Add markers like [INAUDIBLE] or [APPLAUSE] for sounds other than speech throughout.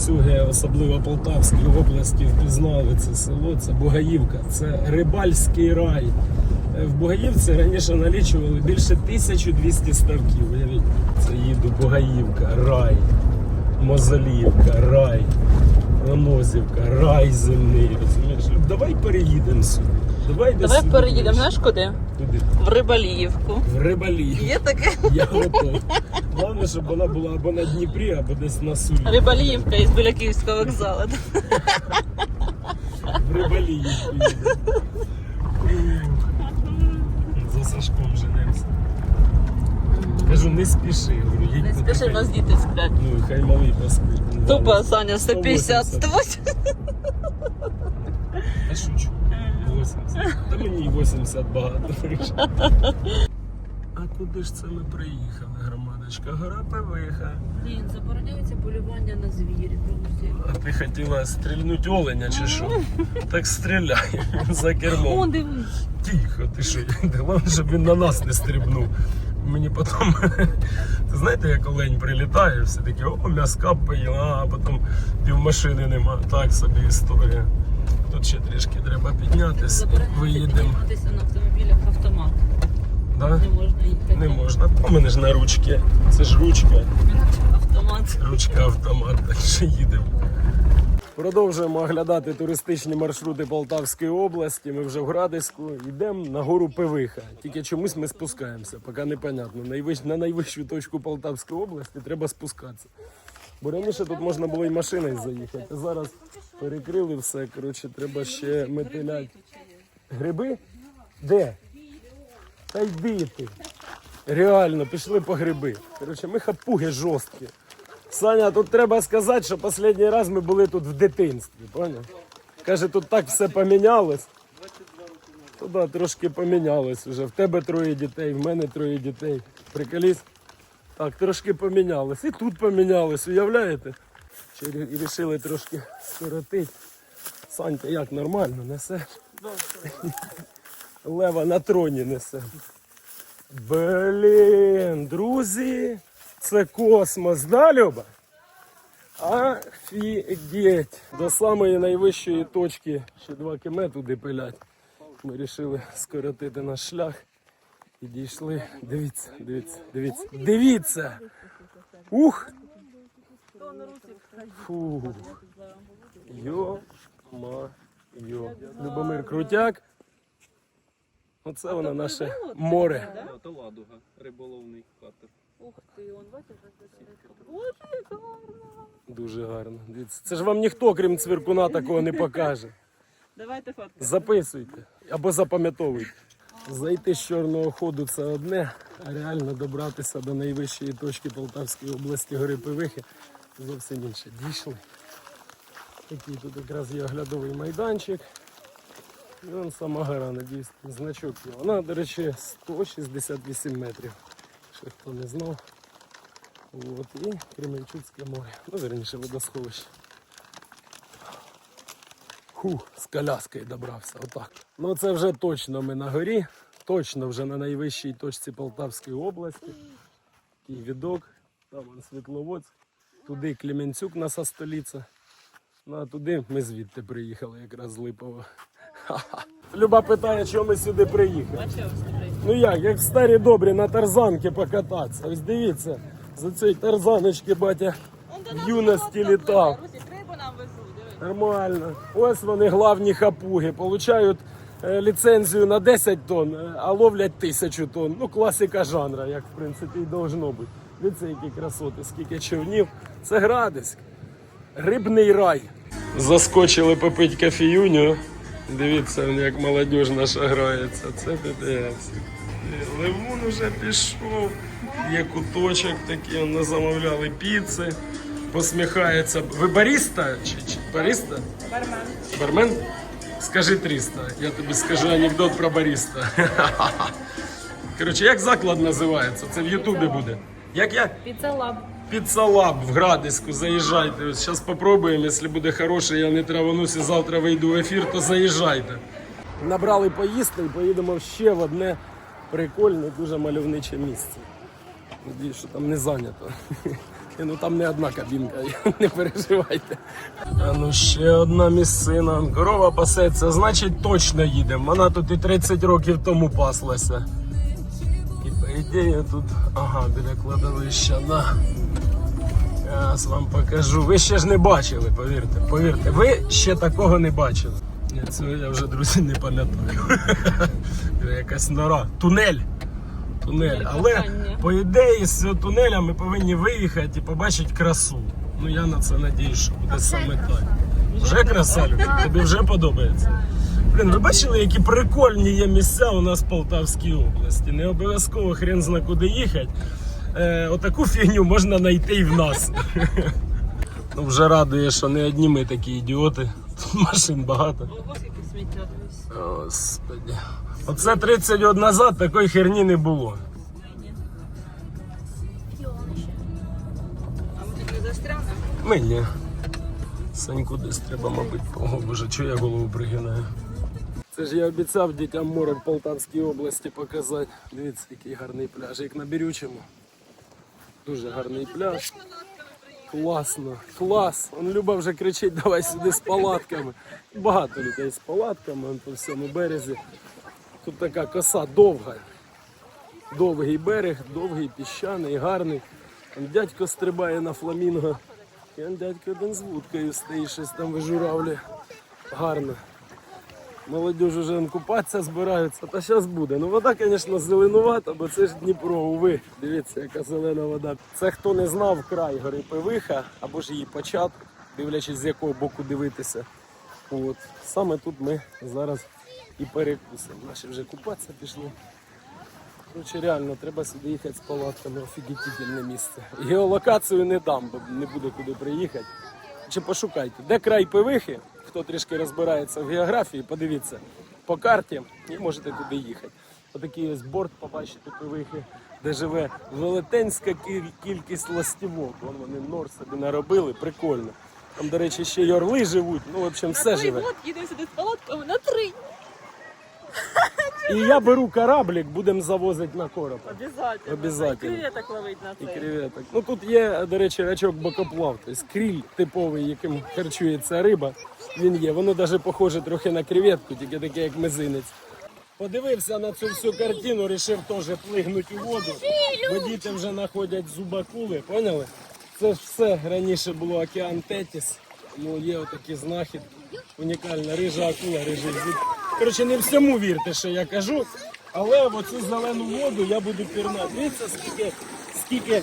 ланцюги, особливо Полтавської області, впізнали це село, це Бугаївка, це рибальський рай. Е, В Бугаївці раніше налічували більше 1200 ставків. Уявіть, це їду Бугаївка, рай, Мозолівка, рай, Ломозівка, рай земний. Розумієш? Давай переїдемо сюди. Давай, десь Давай сюди переїдемо, ближче. знаєш куди? Туди. В Рибаліївку. В Рибалів. Є таке? Я готов. Головне, щоб вона була або на Дніпрі, або десь на Сулі. Рибаліївка із біля Київського вокзалу. [LAUGHS] В Рибалії. За Сашком женемося. Кажу, не спіши. Говорю, їдь Не спіши, в нас діти сплять. Ну, хай малий поспить. Тупо, Саня, 150, 180. 180. Я шучу. 80. Та мені 80 багато. А куди ж це ми приїхали, громадочка? Гора Певиха. Блін, забороняється полювання на звірів, друзі. А ти хотіла стрільнути оленя чи що? Так стріляй [LAUGHS] за О, кермом. дивись. Тихо, ти що? Головне, щоб він на нас не стрибнув. Мені потім. [LAUGHS] Ти знаєте, як олень прилітає, все таке, о, м'яска поїла, а потім пів машини нема. Так собі історія. Тут ще трішки треба піднятися. Виїдемо. на автомобілях автомат. Да? Не можна їхати. Не можна. У мене ж на ручки. Це ж ручка. Автомат. Ручка автомат, так що їдемо. Продовжуємо оглядати туристичні маршрути Полтавської області. Ми вже в Градиську йдемо на гору Пивиха. Тільки чомусь ми спускаємося, поки непонятно. Найвищ... На найвищу точку Полтавської області треба спускатися. Бо раніше тут можна було і машиною заїхати. Зараз перекрили все. Коротше, треба ще метиляти. Гриби? Де? Та йди ти. Реально, пішли по гриби. Коротше, ми хапуги жорсткі. Саня, тут треба сказати, що останній раз ми були тут в дитинстві, поняв? Каже, тут так все помінялось. Туди трошки помінялось вже. В тебе троє дітей, в мене троє дітей. Приколісь? Так, трошки помінялось. І тут помінялось, уявляєте? І вирішили трошки скоротити. Санька, як нормально, несеш? Лева на троні несе. Блін, друзі, це космос, да, Люба? Офігеть. До самої найвищої точки ще 2 км туди пилять. Ми вирішили скоротити наш шлях і дійшли. Дивіться, дивіться, дивіться. Дивіться! Ух! Фух. Йо-ма-йо. Любомир Крутяк. Оце воно наше море. То ладуга, риболовний катер. Ух ти, он бачиш, Боже, як гарно. Дуже гарно. Дивіться. Це ж вам ніхто, крім цвіркуна, такого не покаже. Давайте фотку. Записуйте або запам'ятовуйте. Зайти з чорного ходу це одне, а реально добратися до найвищої точки Полтавської області гори Пивихи зовсім інше. Дійшли. Такий тут якраз є оглядовий майданчик. І вон сама гора, надіюсь, значок є. Вона, до речі, 168 метрів. Ще хто не знав. От, і Кременчуцьке море. Ну, верніше водосховище. Хух, з коляскою добрався, отак. Ну це вже точно ми на горі, точно вже на найвищій точці Полтавської області. Такий відок, там он Світловодськ, туди Клеменцюк наша столиця. Ну а туди ми звідти приїхали, якраз з Липова. Люба питає, чому ми сюди приїхали. Ну як, як в старі добрі на тарзанки покататися. Ось дивіться, за цієї тарзаночки батя в юності літав. Нормально. Ось вони главні хапуги. Получають е, ліцензію на 10 тонн, е, а ловлять тисячу тонн. Ну, класика жанра, як в принципі і должно бути. Дивіться, які красоти, скільки човнів. Це Градиськ. Рибний рай. Заскочили попити кофеюню. Дивіться, як молодіж наша грається. Це ПТС. Левун уже пішов. Є куточок такий, он замовляли піци. Посміхається. Ви баріста? Чи, чи баріста? Бармен. Бармен? Скажи 300. Я тобі скажу анекдот про баріста. [LAUGHS] Коротше, як заклад називається? Це в Ютубі буде. Як я? Піцелаб. Піцалаб в Градиську, заїжджайте. Зараз спробуємо, якщо буде хороше, я не траванусь і завтра вийду в ефір, то заїжджайте. Набрали поїсти і поїдемо ще в одне прикольне, дуже мальовниче місце. Надіюсь, що там не зайнято. Ну там не одна кабінка, не переживайте. А ну ще одна місцина. Корова пасеться, значить точно їдемо. Вона тут і 30 років тому паслася. І по ідеї тут, ага, біля кладовища, на. Зараз вам покажу. Ви ще ж не бачили, повірте, повірте, ви ще такого не бачили. Ні, цього я вже, друзі, не пам'ятаю. [LAUGHS] Якась нора. Тунель. Тунель. Але по ідеї з цього тунеля ми повинні виїхати і побачити красу. Ну я на це надіюсь, що буде саме так. Вже краса? Тобі вже подобається. Блін, ви бачили, які прикольні є місця у нас в Полтавській області. Не обов'язково хрен зна куди їхати. Е, отаку фігню можна знайти і в нас. [LAUGHS] Ну, вже радує, що не одні ми такі ідіоти. Тут машин багато. Господи. Оце 30 років назад такої херні не було. Ми ні. Саньку десь треба, мабуть, О, боже, чого я голову пригинаю. Це ж я обіцяв дітям море в Полтавській області показати. Дивіться, який гарний пляж, як на Бірючому. Дуже гарний пляж. Класно, клас. Он Люба вже кричить, давай сюди з палатками. Багато людей з палатками он по всьому березі. Тут така коса довга. Довгий берег, довгий, піщаний, гарний. Там дядько стрибає на фламінго. І он дядько один з вудкою стоїть, щось там вижуравлює. Гарно. Молодь вже купатися збираються, та зараз буде. Ну вода, звісно, зеленувата, бо це ж Дніпро, уви. Дивіться, яка зелена вода. Це хто не знав край гори Пивиха або ж її початок, дивлячись з якого боку дивитися. От. Саме тут ми зараз і перекусимо. Наші вже купатися пішли. Короче, реально, треба сюди їхати з палатками, офігітельне місце. Геолокацію не дам, бо не буде куди приїхати. Чи пошукайте, де край пивихи, хто трішки розбирається в географії, подивіться по карті і можете туди їхати. Отакий ось борт побачите пивихи, де живе велетенська кіль- кількість ластівок. Вон вони нор собі наробили, прикольно. Там, до речі, ще й орли живуть, ну, в общем, все живе. От їдемо сюди з палатками на три. І я беру кораблік, будемо завозити на короб. Обязательно. Обязательно. І креветок ловить на І креветок. Ну тут є, до речі, рачок бокоплав, тобто кріль типовий, яким харчується риба. Він є. Воно навіть похоже трохи на креветку, тільки таке, як мизинець. Подивився на цю всю картину, вирішив теж плигнути у воду. Бо діти вже знаходять зубакули, поняли? Це все раніше було океан Тетіс. Ну, є отакі знахідки. Унікальна рижа акула, рижий зуб. Коротше, не всьому вірте, що я кажу. Але оцю зелену воду я буду пірнати. Дивіться, скільки, скільки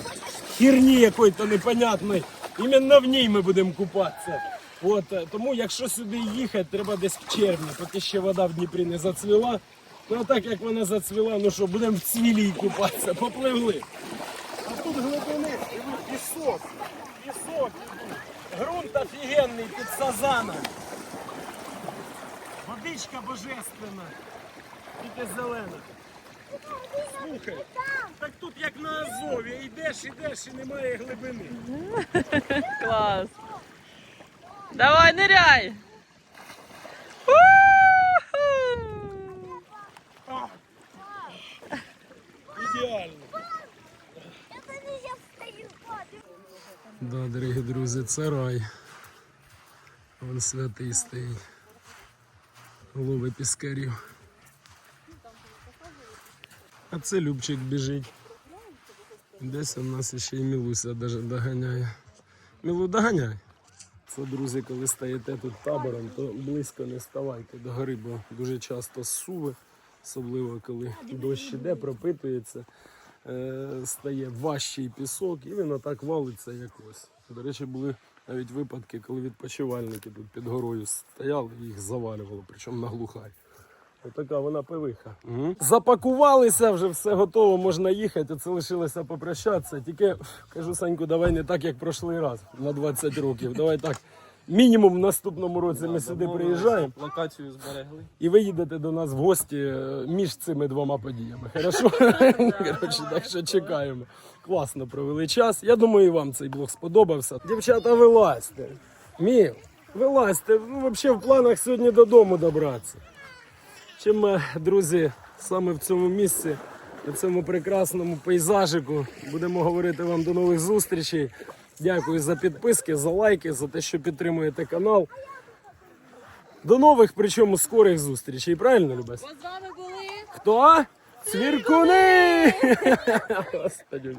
херні якої-то непонятної. Іменно в ній ми будемо купатися. От, е, тому якщо сюди їхати, треба десь в червні, поки ще вода в Дніпрі не зацвіла. Ну а так як вона зацвіла, ну що, будемо в цвілі купатися, попливли. А тут глибини, пісок, пісок, грунт офігенний під сазаном. Водичка божественна, тільки зелена. Слухай, так тут як на Азові, йдеш, йдеш і немає глибини. Клас. Давай, ныряй. Ідеально. Да, дорогі друзі, це рай. Вон святий стоїть. Голови піскарів. А це Любчик біжить. Десь у нас ще й Мілуся даже доганяє. Мілу доганяй. Це, друзі, коли стаєте тут табором, то близько не ставайте до гори, бо дуже часто суви, особливо коли дощ іде, пропитується, стає важчий пісок, і він отак валиться якось. До речі, були навіть випадки, коли відпочивальники тут під горою стояли їх завалювало, причому на глухарь. Отака вона пивиха. Запакувалися, вже все готово, можна їхати. Це лишилося попрощатися. Тільки кажу Саньку, давай не так, як прошлий раз на 20 років. Давай так. Мінімум в наступному році ми сюди приїжджаємо Локацію зберегли. і ви їдете до нас в гості е, між цими двома подіями. Хорошо? [LAUGHS] Коротше, так що чекаємо. Класно провели час. Я думаю, і вам цей блог сподобався. Дівчата, вилазьте. Міл, вилазьте. Ну, взагалі в планах сьогодні додому добратися. Чим ми, друзі, саме в цьому місці, на цьому прекрасному пейзажику, будемо говорити вам до нових зустрічей. Дякую за підписки, за лайки, за те, що підтримуєте канал. До нових, причому скорих зустрічей. Правильно, Любес? Бо з вами були Хто? Цвіркуни! [LAUGHS] Господи.